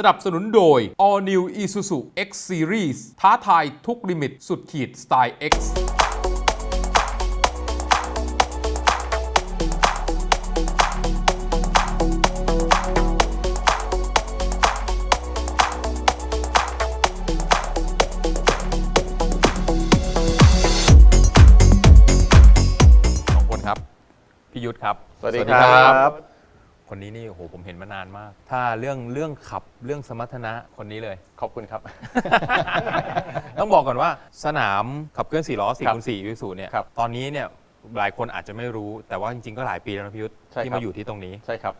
สนับสนุนโดย All New Isuzu X Series ท้าทายทุกลิมิตสุดขีดสไตล์ X สองคนครับพี่ยุทธครับ สวัสดีครับ คนนี้นี่โอ้โหผมเห็นมานานมาก ถ้าเรื่องเรื่องขับเรื่องสมรรถนะคนนี้เลย ขอบคุณครับ ต้องบอกก่อนว่าสนามขับเคลื่อน4ล้อ4ครับคูณ4ยูสูเนี่ยครับตอนนี้เนี่ยหลายคนอาจจะไม่รู้แต่ว่าจริงๆก็หลายปีแล้วนะพี่ยุทธใช่ครับ ที่มาอยู่ที่ตรงนี้ ใช่ครับ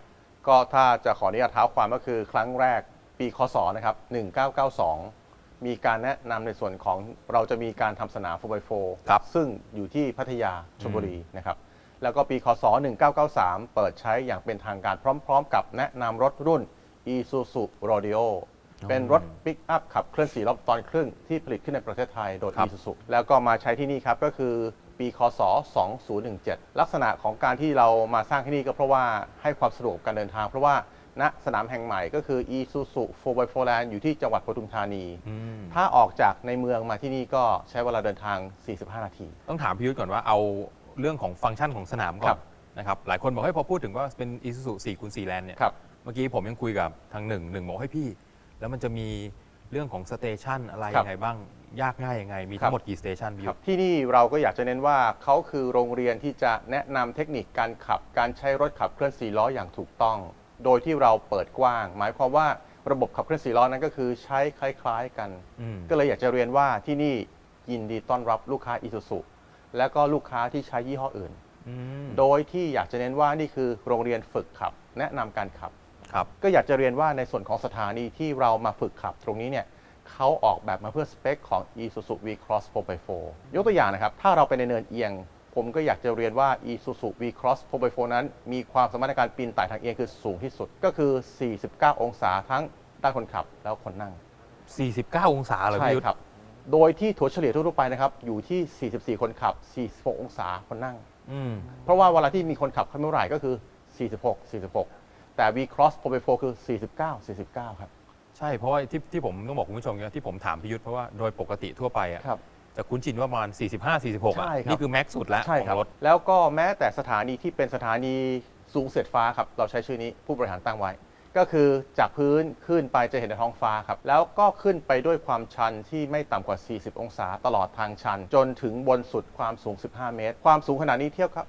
ก็ถ้าจะขออนุญาตเท้าความก็คือครั้งแรกปีคศนะครับ 1992 มีการแนะนำในส่วนของเราจะมีการทำสนาม 4x4 ครับซึ่งอยู่ที่พัทยาชลบุรีนะครับ แล้วก็ปีคศ 1993 เปิดใช้อย่างเป็นทางการพร้อม ๆ กับแนะนำรถรุ่น Isuzu Rodeo เป็นรถปิกอัพขับเคลื่อน4ล้อตอนครึ่งที่ผลิตขึ้นในประเทศไทยโดยครับ Isuzu แล้วก็มาใช้ที่นี่ครับก็คือปีคศ 2017 ลักษณะของการที่เรามาสร้างที่นี่ก็เพราะว่าให้ความสะดวกการเดินทาง เพราะว่าณสนามแห่งใหม่ก็คือ Isuzu 4x4 Land อยู่ที่จังหวัดปทุมธานีอืมถ้าออกจากในเมืองมาที่นี่ก็ใช้เวลาเดินทาง 45 นาที ต้องถามพี่ยุทธก่อนว่าเอา เรื่องของฟังก์ชันของสนามก่ครัอนบ นะครับหลายคนบอกให้ยพอพูดถึงว่าเป็น Isuzu 4คูณ4แลนเนี่ย ครับ เมื่อกี้ผมยังคุยกับทางหนึ่งหนึ่งบอกให้พี่ แล้วมันจะมีเรื่องของสเตชันอะไรครับยังไงบ้าง ยากง่ายยังไง มีครัทั้บงหมดกี่สเตชันพี่คยุรัทบธที่นี่เราก็อยากจะเน้นว่าเขาคือโรงเรียนที่จะแนะนำเทคนิคการขับ การใช้รถขับเคลื่อนสี่ล้ออย่างถูกต้อง โดยที่เราเปิดกว้าง หมายความว่าระบบขับเคลื่อนสี่ล้อนั้นก็คือใช้คล้าย ๆ กัน อืม ก็เลยอยากจะเรียนว่าที่นี่ยินดีต้อนรับลูกค้าอิ u z u และก็ลูกค้าที่ใช้ยี่ห้ออื่น อืมโดยที่อยากจะเน้นว่านี่คือโรงเรียนฝึกขับ แนะนำการขับ ครับ ก็อยากจะเรียนว่าในส่วนของสถานีที่เรามาฝึกขับ ตรงนี้เนี่ยเขาออกแบบมาเพื่อสเปคของ Isuzu V-Cross 4x4 ยกตัวอย่างนะครับ ถ้าเราไปในเนินเอียง ผมก็อยากจะเรียนว่า Isuzu V-Cross 4x4 นั้น มีความสามารถในการปีนไต่ทางเอียงคือสูงที่สุดก็คือ 49 องศาทั้งด้านคนขับแล้วคนนั่ง 49 องศาเหรอใช่พี่ยุทธครับ โดยที่ถัวเฉลี่ยทั่วๆไปนะครับอยู่ที่ 44 คนขับ 46 องศาคนนั่ง อืม เพราะว่าเวลาที่มีคนขับเข้าเมื่อไหร่ก็คือ 46 46 แต่ V-Cross 4x4 คือ 49 49 ครับ ใช่เพราะว่าที่ที่ผมต้องบอกคุณผู้ชมนะที่ผมถามพี่ยุทธเพราะว่าโดยปกติทั่วไปอะครับ จะคุ้นชินว่าประมาณ 45 46อะใช่ครับ นี่คือแม็กซ์สุดแล้วใช่ขอครับงรถ แล้วก็แม้แต่สถานีที่เป็นสถานีสูงเสร็จฟ้าครับ เราใช้ชื่อนี้ผู้บริหารตั้งไว้ ก็คือจากพื้นขึ้นไปจะเห็นในท้องฟ้าครับ แล้วก็ขึ้นไปด้วยความชันที่ไม่ต่ำกว่า 40 องศาตลอดทางชัน จนถึงบนสุดความสูง 15 เมตร ความสูงขนาดนี้เทียบกับ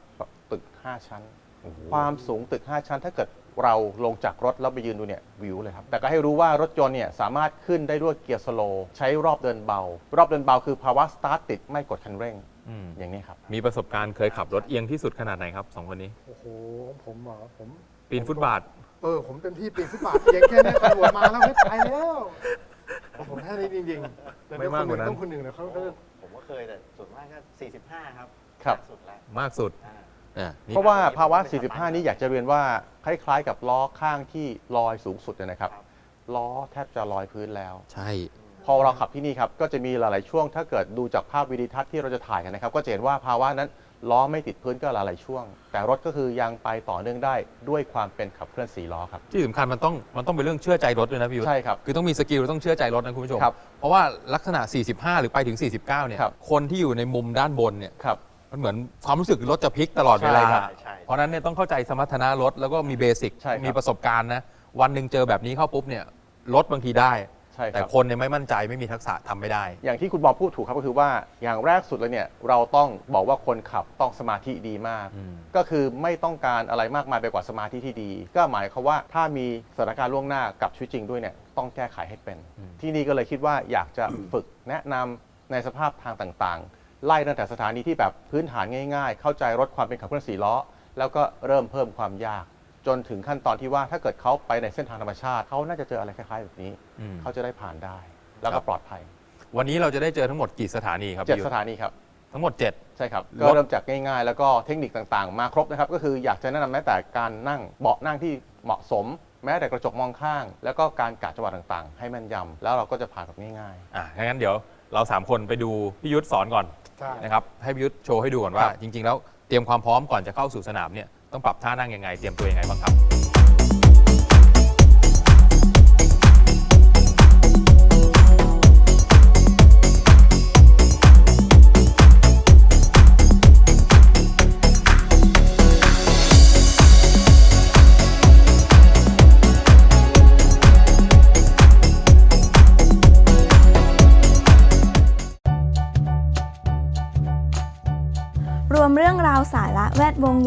ตึก 5 ชั้น ความสูงตึก 5 ชั้น ถ้าเกิดเราลงจากรถแล้วไปยืนดูเนี่ยวิวเลยครับ แต่ก็ให้รู้ว่ารถยนต์เนี่ยสามารถขึ้นได้ด้วยเกียร์สโลว์ใช้รอบเดินเบา รอบเดินเบาคือภาวะสตาร์ทติดไม่กดคันเร่งอืมอย่างนี้ครับ มีประสบการณ์เคยขับรถเอียงที่สุดขนาดไหนครับสองคนนี้ โอ้โหผมเหรอผมปีนฟุตบาท เออผมเต็มที่ปีนฟุตบาทเพียงแค่นี้ตำรวจมาแล้วไม่ไปแล้วผมแค่นี้จริงๆแต่ไม่มากกว่านั้น ต้องคนหนึ่งนะเขาก็ผมก็เคยแต่ส่วนมากก็ 45 ครับครับมากสุดแล้วมากสุดอ่า อะนี่ เพราะว่าภาวะไม่สามารถ45 นี้อยากจะเรียนว่า คล้ายๆ กับล้อข้างที่ลอยสูงสุดเลยนะครับ ครับ ล้อแทบจะลอยพื้นแล้ว ใช่ พอเราขับที่นี่ครับ ก็จะมีหลายๆช่วงถ้าเกิดดูจากภาพวิดีทัศน์ที่เราจะถ่ายกันนะครับ ก็จะเห็นว่าภาวะนั้น ล้อไม่ติดพื้นก็หลายๆช่วง แต่รถก็คือยังไปต่อเนื่องได้ด้วยความเป็นขับเคลื่อนสี่ล้อครับ ที่สำคัญมันต้องมันต้องเป็นเรื่องเชื่อใจรถด้วยนะพี่ยุทธใช่ครับ คือต้องมีสกิลต้องเชื่อใจรถนะคุณผู้ชม ครับเพราะว่าลักษณะ 45 หรือไปถึง 49 เนี่ยครับคนที่อยู่ในมุมด้านบนเนี่ยครับ มันเหมือนความรู้สึกรถจะพลิกตลอดเวลา ใช่ครับใช่ เพราะฉะนั้นเนี่ยต้องเข้าใจสมรรถนะรถแล้วก็มีเบสิกใช่ครับ มีประสบการณ์นะวันหนึ่งเจอแบบนี้เข้าปุ๊บเนี่ยรถบางทีได้ ใช่คแต่รับคนเนี่ยไม่มั่นใจไม่มีทักษะทำไม่ได้ อย่างที่คุณบอมพูดถูกครับก็คือว่าอย่างแรกสุดเลยเนี่ยเราต้องบอกว่าคนขับต้องสมาธิดีมาก อืม ก็คือไม่ต้องการอะไรมากมายไปกว่าสมาธิที่ดี ก็หมายความว่าถ้ามีสถานการณ์ล่วงหน้ากับชีวิตจริงด้วยเนี่ยต้องแก้ไขให้เป็นอืมที่นี่ก็เลยคิดว่าอยากจะ ฝึกแนะนำในสภาพทางต่างๆ ไล่ตั้งแต่สถานีที่แบบพื้นฐานง่าย ๆ เข้าใจรถความเป็นขับเคลื่อนสี่ล้อ แล้วก็เริ่มเพิ่มความยาก จจนถึงขั้นตอนที่ว่าถ้าเกิดเขาไปในเส้นทางธรรมชาติเขาน่าจะเจออะไรคล้ายๆแบบนี้ อืม เขาจะได้ผ่านได้ แล้วครัก็บ ปลอดภัยวันนี้เราจะได้เจอทั้งหมดกี่สถานีครับเจ็ดพี่ยุทสธถานีครับ ทั้งหมด 7 ใช่ครับรถก็เริ่มจากง่ายๆ แล้วก็เทคนิคต่างๆ มาครบนะครับ ก็คืออยากจะแนะนำแม้แต่การนั่งเบาะนั่งที่เหมาะสม แม้แต่กระจกมองข้าง แล้วก็การกะจังหวะต่างๆ ให้แม่นยำแล้วเราก็จะผ่านแบบง่าย อะงั้นเดี๋ยวเรา 3 คนไปดูพี่ยุทธสอนก่อนใช่ นะครับให้พี่ยุทธโชว์ให้ดูก่อนว่า ครับ จริง ๆ แล้วเตรียมความพร้อมก่อนจะเข้าสู่สนามเนี่ย ต้องปรับท่านั่งยังไง เตรียมตัวยังไงบ้างครับ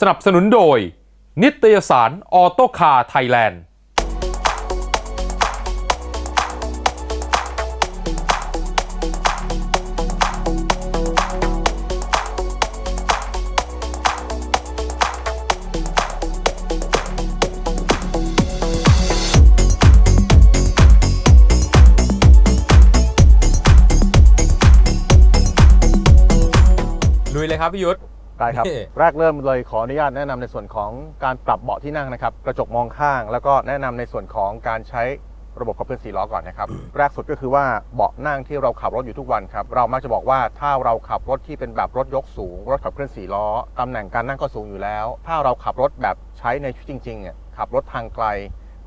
สนับสนุนโดย นิตยสารออโตคาร์ไทยแลนด์ ลุยเลยครับพี่ยุทธ ได้ครับนี่แรกเริ่มเลยขออนุญาตแนะนำในส่วนของการปรับเบาะที่นั่งนะครับ กระจกมองข้าง แล้วก็แนะนำในส่วนของการใช้ระบบขับเคลื่อนสี่ล้อก่อนนะครับ แรกสุดก็คือว่าเบาะนั่งที่เราขับรถอยู่ทุกวันครับ เรามักจะบอกว่าถ้าเราขับรถที่เป็นแบบรถยกสูง รถขับเคลื่อนสี่ล้อตำแหน่งการนั่งก็สูงอยู่แล้ว ถ้าเราขับรถแบบใช้ในชีวิตจริงๆเนี่ยขับรถทางไกล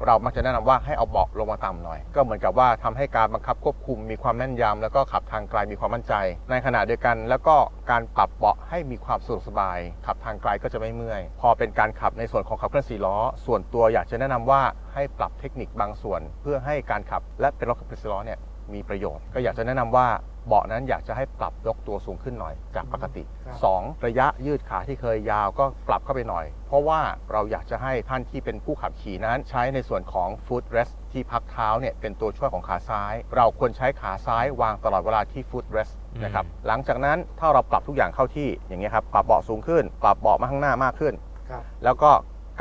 เรามักจะแนะนำว่าให้เอาเบาะลงมาต่ำหน่อย ก็เหมือนกับว่าทำให้การบังคับควบคุมมีความแม่นยำแล้วก็ขับทางไกลมีความมั่นใจ ในขณะเดียวกัน แล้วก็การปรับเบาะให้มีความสะดวกสบาย ขับทางไกลก็จะไม่เมื่อย พอเป็นการขับในส่วนของขับเคลื่อนสี่ล้อ ส่วนตัวอยากจะแนะนำว่าให้ปรับเทคนิคบางส่วน เพื่อให้การขับและเป็นรถขับเคลื่อนสี่ล้อเนี่ยมีประโยชน์ ก็อยากจะแนะนำว่า เบาะนั้นอยากจะให้ปรับยกตัวสูงขึ้นหน่อยจากปกติ ครับ2 ระยะยืดขาที่เคยยาวก็ปรับเข้าไปหน่อย เพราะว่าเราอยากจะให้ท่านที่เป็นผู้ขับขี่นั้น ใช้ในส่วนของ foot rest ที่พักเท้าเนี่ยเป็นตัวช่วยของขาซ้าย เราควรใช้ขาซ้ายวางตลอดเวลาที่ foot rest อืม นะครับหลังจากนั้นถ้าเราปรับทุกอย่างเข้าที่อย่างเงี้ยครับปรับเบาะสูงขึ้น ปรับเบาะมาข้างหน้ามากขึ้น ครับ แล้วก็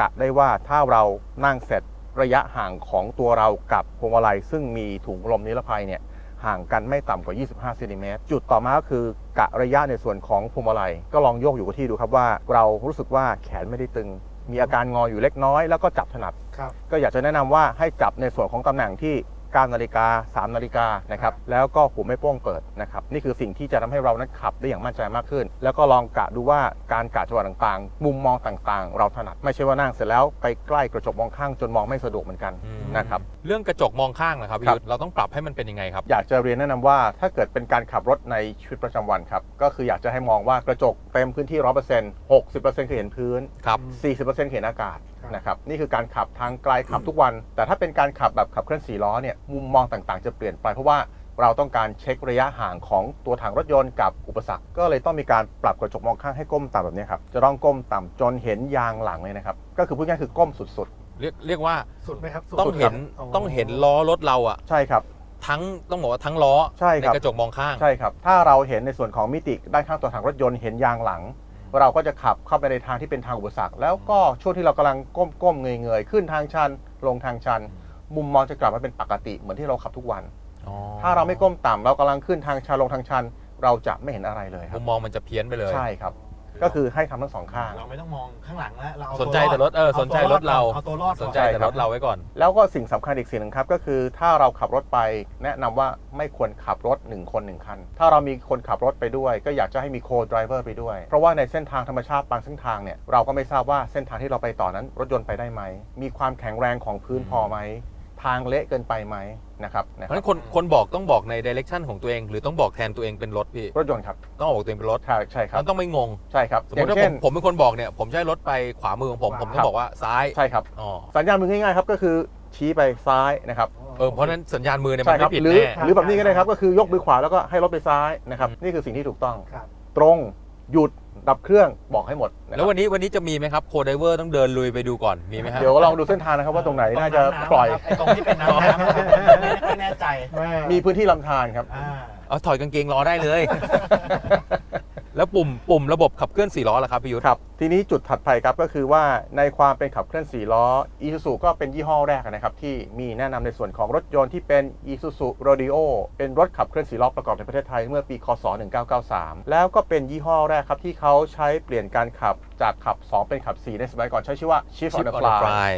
กะได้ว่าถ้าเรานั่งเสร็จระยะห่างของตัวเรากับพวงมาลัยซึ่งมีถุงลมนิรภัยเนี่ย ห่างกันไม่ต่ำกว่า 25เซนติเมตรจุดต่อมาก็คือกะระยะในส่วนของพวงมาลัย ก็ลองโยกอยู่กับที่ดูครับว่า เรารู้สึกว่าแขนไม่ได้ตึง มีอาการงออยู่เล็กน้อย แล้วก็จับถนัด ครับ ก็อยากจะแนะนำว่าให้จับในส่วนของตำแหน่งที่ 9นาฬิกา3นาฬิกานะครับแล้วก็หัวไม่โป้งเปิดนะครับนี่คือสิ่งที่จะทำให้เรานั้นขับได้อย่างมั่นใจมากขึ้น แล้วก็ลองกะดูว่าการกะจังหวะต่างๆ มุมมองต่างๆ เราถนัดไม่ใช่ว่านั่งเสร็จแล้วไปใกล้กระจกมองข้างจนมองไม่สะดวกเหมือนกันนะครับเรื่องกระจกมองข้างนะครับพี่ครับยุทธเราต้องปรับให้มันเป็นยังไงครับอยากจะเรียนแนะนำว่าถ้าเกิดเป็นการขับรถในชีวิตประจำวันครับก็คืออยากจะให้มองว่ากระจกเต็มพื้นที่ 100% 60%คือเห็นพื้นครับ40%เห็นอากาศครับนะครับนี่คือการขับทางไกลขับทุกวัน แต่ถ้าเป็นการขับแบบขับเคลื่อนสี่ล้อเนี่ยมุมมองต่างๆ จะเปลี่ยนไปเพราะว่าเราต้องการเช็คระยะห่างของตัวถังรถยนต์กับอุปสรรค ก็เลยต้องมีการปรับกระจกมองข้างให้ก้มต่ำแบบนี้ครับ จะต้องก้มต่ำจนเห็นยางหลังเลยนะครับ ก็คือพูดง่ายๆคือก้มสุดเรียกเรียกว่าสุดไหมครับสุดต้องเห็นครับต้องเห็นล้อรถเราอะๆ ใช่ครับ ทั้งต้องบอกว่าทั้งล้อใช่ครับ กระจกมองข้าง ใช่ครับ ถ้าเราเห็นในส่วนของมิติด้านข้างตัวถังรถยนต์เห็นยางหลัง เราก็จะขับเข้าไปในทางที่เป็นทางอุปสรรค แล้วก็ช่วงที่เรากำลังก้มๆเงยๆ ขึ้นทางชัน ลงทางชัน มุมมองจะกลับมาเป็นปกติเหมือนที่เราขับทุกวัน อ๋อถ้าเราไม่ก้มต่ำเรากำลังขึ้นทางชันลงทางชัน เราจะไม่เห็นอะไรเลยคมุรับมมองมันจะเพี้ยนไปเลยใช่ครับ ก็คือให้ทำทั้งสองข้าง เราไม่ต้องมองข้างหลังแล้วเราเอาสนใจแต่รถเออาสนใจรถเรา เอาตัวรอดก่อนสนใจแต่รถเราไว้ก่อน แล้วก็สิ่งสำคัญอีกสิ่งหนึ่งครับ ก็คือถ้าเราขับรถไปแนะนำว่าไม่ควรขับรถ 1 คน 1 คัน ถ้าเรามีคนขับรถไปด้วย ก็อยากจะให้มีโคดไดรเวอร์ไปด้วย เพราะว่าในเส้นทางธรรมชาติบางเส้นทางเนี่ยเราก็ไม่ทราบว่าเส้นทางที่เราไปต่อนั้น รถยนต์ไปได้ไหม มีความแข็งแรงของพื้นพอไหม ทางเละเกินไปไหมนะครับนะเพคราะฉะรับนั้นคนคนบอกต้องบอกในดิเรกชันของตัวเอง หรือต้องบอกแทนตัวเองเป็นรถพี่ รถยนต์ครับต้องบอกตัวเองเป็นรถใช่ใช่ครับมันต้องไม่งง ใช่ครับสมอมย่าติงถ้าผเช่น มผมเป็นคนบอกเนี่ย ผมใช้รถไปขวามือของผม ผมต้อครังบ บอกว่าซ้ายใช่ครับอ๋อสัญญาณมือง่ายๆครับก็คือชี้ไปซ้ายนะครับ เออเพราะฉะนั้นสัญญาณมือเนี่ยใช่มันครัไม่ผิดหรือแน่หรือแบบนี้ก็ได้ครับก็คือยกมือขวาแล้วก็ให้รถไปซ้ายนะครับนี่คือสิ่งที่ถูกต้อง ครับ ตรงหยุด ดับเครื่องบอกให้หมดนะคแล้รัวบวันนี้วันนี้จะมีไหมครับโคดไดเวอร์ต้องเดินลุยไปดูก่อนมีไหมฮะ เดี๋ยวลองดูเส้นทางนะครับว่าตรงไหนน่าจะปล่อย ไอ้ตรงที่เป็นน้ำน้ำไม่แน่ใจแม่มีพื้นที่ลำธารครับ อ่า เอาถอยกางเกงรอได้เลย แล้วปุ่มปุ่มระบบขับเคลื่อนสี่ล้อล่ะครับพี่ยุทธครับ ทีนี้จุดถัดไปครับก็คือว่าในความเป็นขับเคลื่อน4ล้อ Isuzu ก็เป็นยี่ห้อแรกนะครับที่มีแนะนำในส่วนของรถยนต์ที่เป็น Isuzu Rodeo เป็นรถขับเคลื่อน4ล้อประกอบในประเทศไทยเมื่อปีคศ 1993 แล้วก็เป็นยี่ห้อแรกครับที่เขาใช้เปลี่ยนการขับจากขับ 2 เป็นขับ 4 ในสมัยก่อนใช้ชื่อว่า Shift on the Shift on the Fly Fly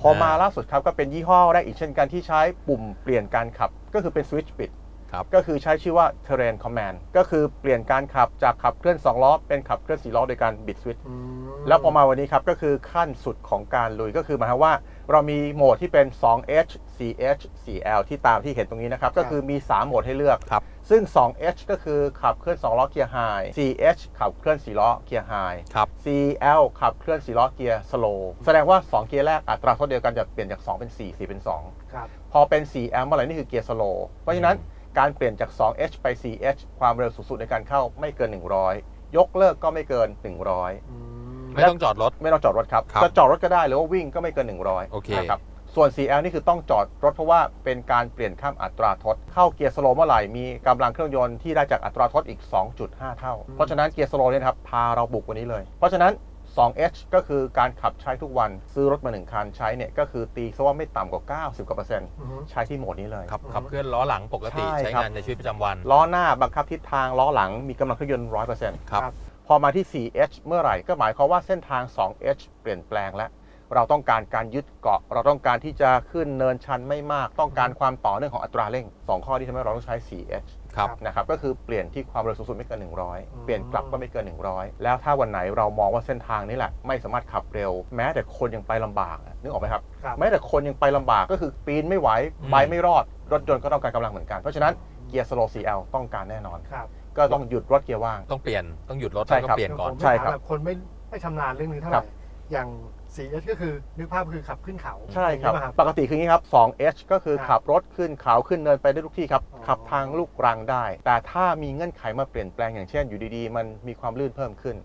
พอมาล่าสุดครับก็เป็นยี่ห้อแรกอีกเช่นกันที่ใช้ปุ่มเปลี่ยนการขับก็คือเป็นสวิตช์ปิด ครับก็คือใช้ชื่อว่า Terrain Command ก็คือเปลี่ยนการขับจากขับเคลื่อน 2 ล้อ เป็นขับเคลื่อน 4 ล้อโดยการบิดสวิตช์อืมแล้วพอมาวันนี้ครับก็คือขั้นสุดของการลุยก็คือหมายความว่า เรามีโหมดที่เป็น 2H 4H 4L ที่ตามที่เห็นตรงนี้นะครับ ก็คือมี 3 โหมดให้เลือกครับซึ่ง 2H ก็คือขับเคลื่อน 2 ล้อเกียร์ไฮ 4H ขับเคลื่อน 4 ล้อเกียร์ไฮครับ CL ขับเคลื่อน 4 ล้อเกียร์สโลว์แสดงว่า 2 เกียร์แรกอัตราเท่าเดียวกันจะเปลี่ยนจาก 2 เป็น 4 4 เป็น2ครับพอเป็น4แอมป์เมื่อไหร่นี่คือเกียร์สโลว์เพราะฉะนั้น การเปลี่ยนจาก 2H ไป 4H ความเร็วสูงสุดในการเข้าไม่เกิน 100 ยกเลิกก็ไม่เกิน 100อืมไม่ต้องจอดรถ ไม่ต้องจอดรถครับครับ จะจอดรถก็ได้หรือว่าวิ่งก็ไม่เกิน 100 โอเค นะครับ ส่วน 4L นี่คือต้องจอดรถเพราะว่าเป็นการเปลี่ยนข้ามอัตราทด เข้าเกียร์สโลว์เมื่อไหร่ มีกำลังเครื่องยนต์ที่ได้จากอัตราทดอีก 2.5 เท่า เพราะฉะนั้นเกียร์สโลว์เนี่ยนะครับพาเราบุกวันนี้เลย เพราะฉะนั้น 2H ก็คือการขับใช้ทุกวันซื้อรถมาหนึ่งคันใช้เนี่ยก็คือตีซะว่าไม่ต่ำกว่า 90กว่าเปอร์เซ็นต์อือฮึ ใช้ที่โหมดนี้เลย ขับขับเคลื่อนล้อหลังปกติ ใช่ใช้ครับ งานในชีวิตประจำวันล้อหน้าบังคับทิศทางล้อหลังมีกำลังเครื่องยนต์100%ครับ พอมาที่ 4H เมื่อไหร่ก็หมายความว่าเส้นทาง 2H เปลี่ยนแปลงแล้ว เราต้องการการยึดเกาะ เราต้องการที่จะขึ้นเนินชันไม่มาก ต้องการความต่อเนื่องของอัตราเร่ง2ข้อที่ทำให้เราต้องใช้ 4H ครับนะครับก็คือเปลี่ยนที่ความเร็วสูงสุดไม่เกิน 100 เปลี่ยนกลับก็ไม่เกิน 100 แล้วถ้าวันไหนเรามองว่าเส้นทางนี้แหละไม่สามารถขับเร็ว แม้แต่คนยังไปลำบากอะนึกออกไหมครับครับแม้แต่คนยังไปลำบากก็คือปีนไม่ไหวอืมไปไม่รอดรถยนต์ก็ต้องการกำลังเหมือนกันเพราะฉะนั้นเกียร์สโล 4L ต้องการแน่นอนครับก็ต้องหยุดรถเกียร์ว่างต้องเปลี่ยนต้องหยุดรถใช่แล้วครัก็บเปลี่ยนก่อนผมใช่ครับถามแบบคนไม่ไม่ชำนาญเรื่องนี้เท่าไหครัร่บอย่าง 4H ก็คือนึกภาพคือขับขึ้นเขาใช่ครับอย่างนี้ป่ะปกติคืออย่างนี้ครับ 2H ก็คือครับขับรถขึ้นเขาขึ้นเนินไปได้ทุกที่ครับอ๋อขับทางลูกรังได้ แต่ถ้ามีเงื่อนไขมาเปลี่ยนแปลงอย่างเช่นอยู่ดีๆ มันมีความลื่นเพิ่มขึ้น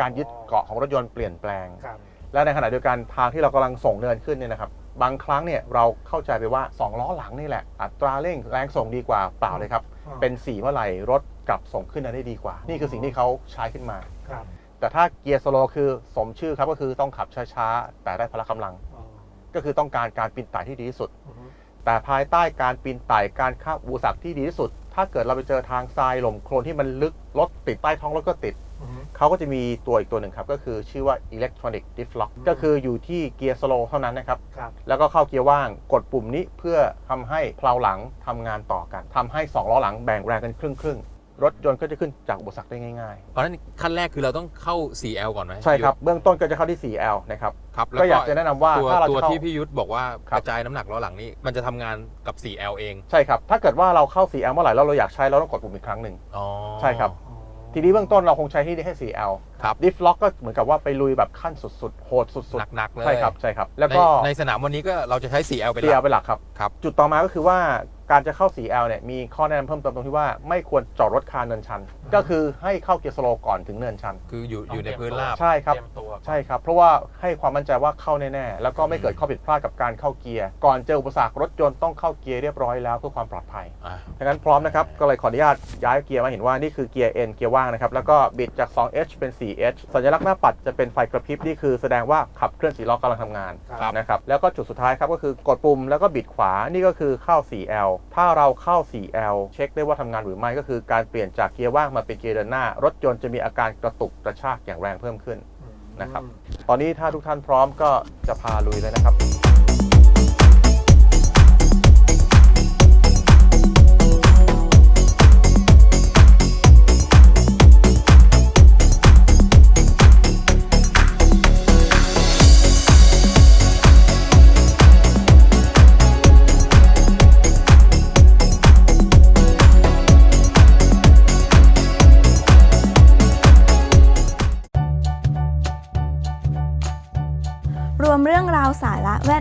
การยึดเกาะของรถยนต์เปลี่ยนแปลงครับและในขณะเดียวกันทางที่เรากำลังส่งเนินขึ้นเนี่ยนะครับบางครั้งเนี่ยเราเข้าใจไปว่า 2 ล้อหลังนี่แหละ อัตราเร่งแรงส่งดีกว่าเปล่าเลยครับอ๋อเป็น4เมื่อไหร่รถกลับส่งขึ้นได้ดีกว่า นี่คือสิ่งที่เขาใช้ขึ้นมาครับ แต่ถ้าเกียร์สโลว์คือสมชื่อครับก็คือต้องขับช้าๆ แต่ได้พละกำลังอ๋อก็คือต้องการการปีนไต่ที่ดีที่สุดอือฮึแต่ภายใต้การปีนไต่การข้ามอุปสรรคที่ดีที่สุด ถ้าเกิดเราไปเจอทางทรายหล่มโคลนที่มันลึกรถติดใต้ท้องรถก็ติดอือฮึเขาก็จะมีตัวอีกตัวหนึ่งครับ ก็คือชื่อว่า electronic diff lock ก็คืออยู่ที่เกียร์สโลว์เท่านั้นนะครับครับ แล้วก็เข้าเกียร์ว่างกดปุ่มนี้เพื่อทำให้เพลาหลังทำงานต่อกันทำให้2ล้อหลังแบ่งแรงกันครึ่งครึ่งๆ รถยนต์ก็จะขึ้นจากอุปสรรคได้ง่ายเพราะฉะนั้นขั้นแรกคือเราต้องเข้า 4L ก่อนไหมๆ ใช่ครับ เบื้องต้นก็จะเข้าที่ 4L นะครับ ครับแล้วก็อยากจะแนะนำว่าตัวถ้าเราตัวจะเข้า ที่พี่ยุทธบอกว่าคกรับระจายน้ำหนักล้อหลังนี่มันจะทำงานกับ 4L เองใช่ครับ ถ้าเกิดว่าเราเข้า 4L เมื่อไหร่แล้วเราอยากใช้เราต้องกดปุ่มอีกครั้งหนึ่ง อ๋อ ใช่ครับ ทีนี้เบื้องต้นเราคงใช้ที่นี่แค่ 4L ครับ ดิฟล็อกก็เหมือนกับว่าไปลุยแบบขั้นสุดๆ โหดสุดหนักๆเลยใช่ครับ ใช่ครับ แล้วก็ในในสนามวันนี้ก็เราจะใช้ 4L เป็นห 4L ลักเป็นหลักครับ ครับ จุดต่อมาก็คือว่า การจะเข้า 4L เนี่ยมีข้อแนะนำเพิ่มเติมตรงที่ว่าไม่ควรจอดรถคาเนินชัน ก็คือให้เข้าเกียร์สโลว์ก่อนถึงเนินชัน คืออยู่อยู่ในพื้นราบ ใช่ครับเตรียมตัวใช่ครับ เพราะว่าให้ความมั่นใจว่าเข้าแน่ๆ แล้วก็ไม่เกิดข้อผิดพลาดกับการเข้าเกียร์ก่อนเจออุปสรรครถยนต์ต้องเข้าเกียร์เรียบร้อยแล้วเพื่อความปลอดภัยอะดังนั้นพร้อมนะครับก็เลยขออนุญาตย้ายเกียร์มาเห็นว่านี่คือเกียร์ N เกียร์ว่างนะครับแล้วก็บิดจาก 2H เป็น 4H สัญลักษณ์หน้าปัดจะเป็นไฟกระพริบนี่คือแสดงว่าขับเคลื่อนสีล้อกำลังทำงานครับ นะครับแล้วก็จุดสุดท้ายครับก็คือกดปุ่มแล้วก็บิดขวานี่ก็คือเข้า 4L ถ้าเราเข้า 4L เช็คได้ว่าทำงานหรือไม่ก็คือการเปลี่ยนจากเกียร์ว่างมาเป็นเกียร์เดินหน้า รถยนต์จะมีอาการกระตุกกระชากอย่างแรงเพิ่มขึ้นนะครับ ตอนนี้ถ้าทุกท่านพร้อมก็จะพาลุยเลยนะครับ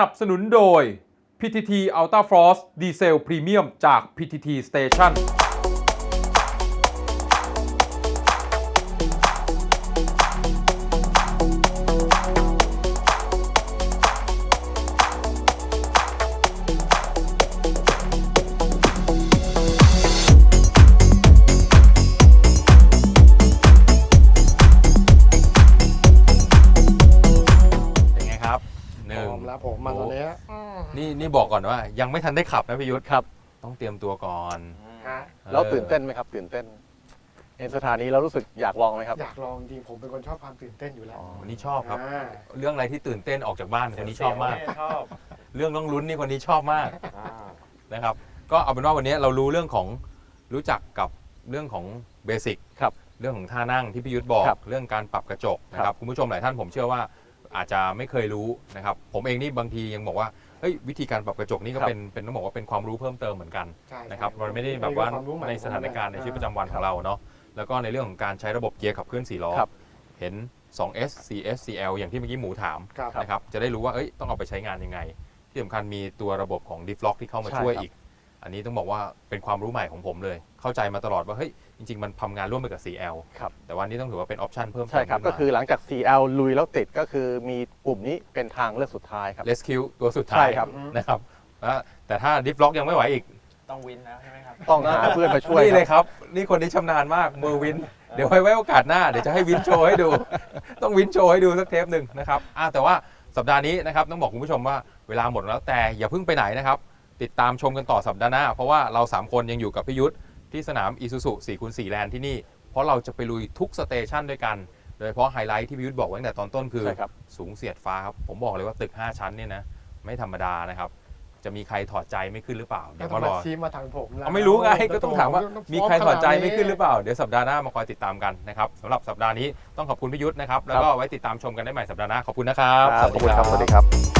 นับสนุนโดย PTT Ultra Frost Diesel Premium จาก PTT Station อกก่อนว่า ยังไม่ทันได้ขับนะพี่ยุทธครับ ต้องเตรียมตัวก่อน ฮะแล้วตื่นเต้นไหมครับ ตื่นเต้นเห็นสถานีแล้วรู้สึกอยากลองไหมครับ อยากลองจริงผมเป็นคนชอบความตื่นเต้นอยู่แล้ววันนี้ชอบครับ อ่าเรื่องอะไรที่ตื่นเต้นออกจากบ้านคนนี้ชอบมาก ชอบเรื่องต้องลุ้นนี่คนนี้ชอบมากนะครับ ก็เอาเป็นว่าวันนี้เรารู้เรื่องของรู้จักกับเรื่องของเบสิกครับเรื่องของท่านั่งที่พี่ยุทธบอก ครับเรื่องการปรับกระจกนะคครัรับบ คุณผู้ชมหลายท่านผมเชื่อว่าอาจจะไม่เคยรู้นะครับ ผมเองนี่บางทียังบอกว่า เฮ้ยวิธีการปรับกระจกนี่ก็ครับ เป็นเป็นต้องบอกว่าเป็นความรู้เพิ่มเติมเหมือนกันใช่นะครับใช่มันไม่ได้แบบว่าเป็ควมรู้ใหม่ในสถานการณ์ในชีวิตประจำวันของเราเนาะแล้วก็ในเรื่องของการใช้ระบบเกียร์ขับเคลื่อน4ล้อครับ เห็น 2S 4S 4L อย่างที่เมื่อกี้หมูถาม ครับ นะครับจะได้รู้ว่าเอ้ยต้องเอาไปใช้งานยังไง ที่สำคัญมีตัวระบบของ d i f l o c k ที่เข้ามาใช่ช่วยครับ อีก อันนี้ต้องบอกว่าเป็นความรู้ใหม่ของผมเลย เข้าใจมาตลอดว่าเฮ้ยจริงๆ มันทำงานร่วมไปกับ 4L ครับ แต่วันนี้ต้องถือว่าเป็นออปชันเพิ่มเติมใช่ครับขึ้นมาก็คือหลังจาก 4L ลุยแล้วติดก็คือมีปุ่มนี้เป็นทางเลือกสุดท้ายครับ Rescue ตัวสุดท้ายใช่ครับ นะครับแล้วแต่ถ้า d i f l o c k ยังไม่ไหวอีก ต้องวินแล้วใช่ไหมครับ ต้องหาเพื่อนมาช่วยนี่เลยครับครับ นี่คนที่ชำนาญมากมือวิน เดี๋ยวไว้ไว้โอกาสหน้า เดี๋ยวจะให้วินโชว์ให้ดู ต้องวินโชว์ให้ดูสักเทปหนึ่งนะครับอะแต่ว่าสัปดาห์นี้นะครับต้องบอกคุณผู้ชมว่าเวลาหมดแล้วแต่อย่าเพิ่งไปไหนนะครับ ติดตามชมกันต่อสัปดาห์หน้า เพราะว่าเรา 3 คนยังอยู่กับพี่ยุทธที่สนามอีซูซู4คูณ4แลนด์ที่นี่ เพราะเราจะไปลุยทุกสเตชันด้วยกัน โดยเฉพาะไฮไลท์ที่พี่ยุทธบอกไว้ตั้งแต่ตอนต้นคือ ใช่ครับ สูงเสียดฟ้าครับ ผมบอกเลยว่าตึก 5 ชั้นเนี่ยนะ ไม่ธรรมดานะครับ จะมีใครถอดใจไม่ขึ้นหรือเปล่า เดี๋ก็ยวต้อมางรมาอชี้มาทางผมแล้วเอาไม่รู้ไงก็ต้องถามว่าต้องมีใครถอดใจไม่พขึ้นหรือเปล่า เดี๋ยวสัปดาห์หน้ามาคอยติดตามกันนะครับสำหรับสัปดาห์นี้ต้องขอบคุณพี่ยุทธนะครับแล้วก็ไว้ติดตามชมกันได้ใหม่สัปดาห์หน้าขอบคุณนะครับครับขอบคุณครับ สวัสดีครับ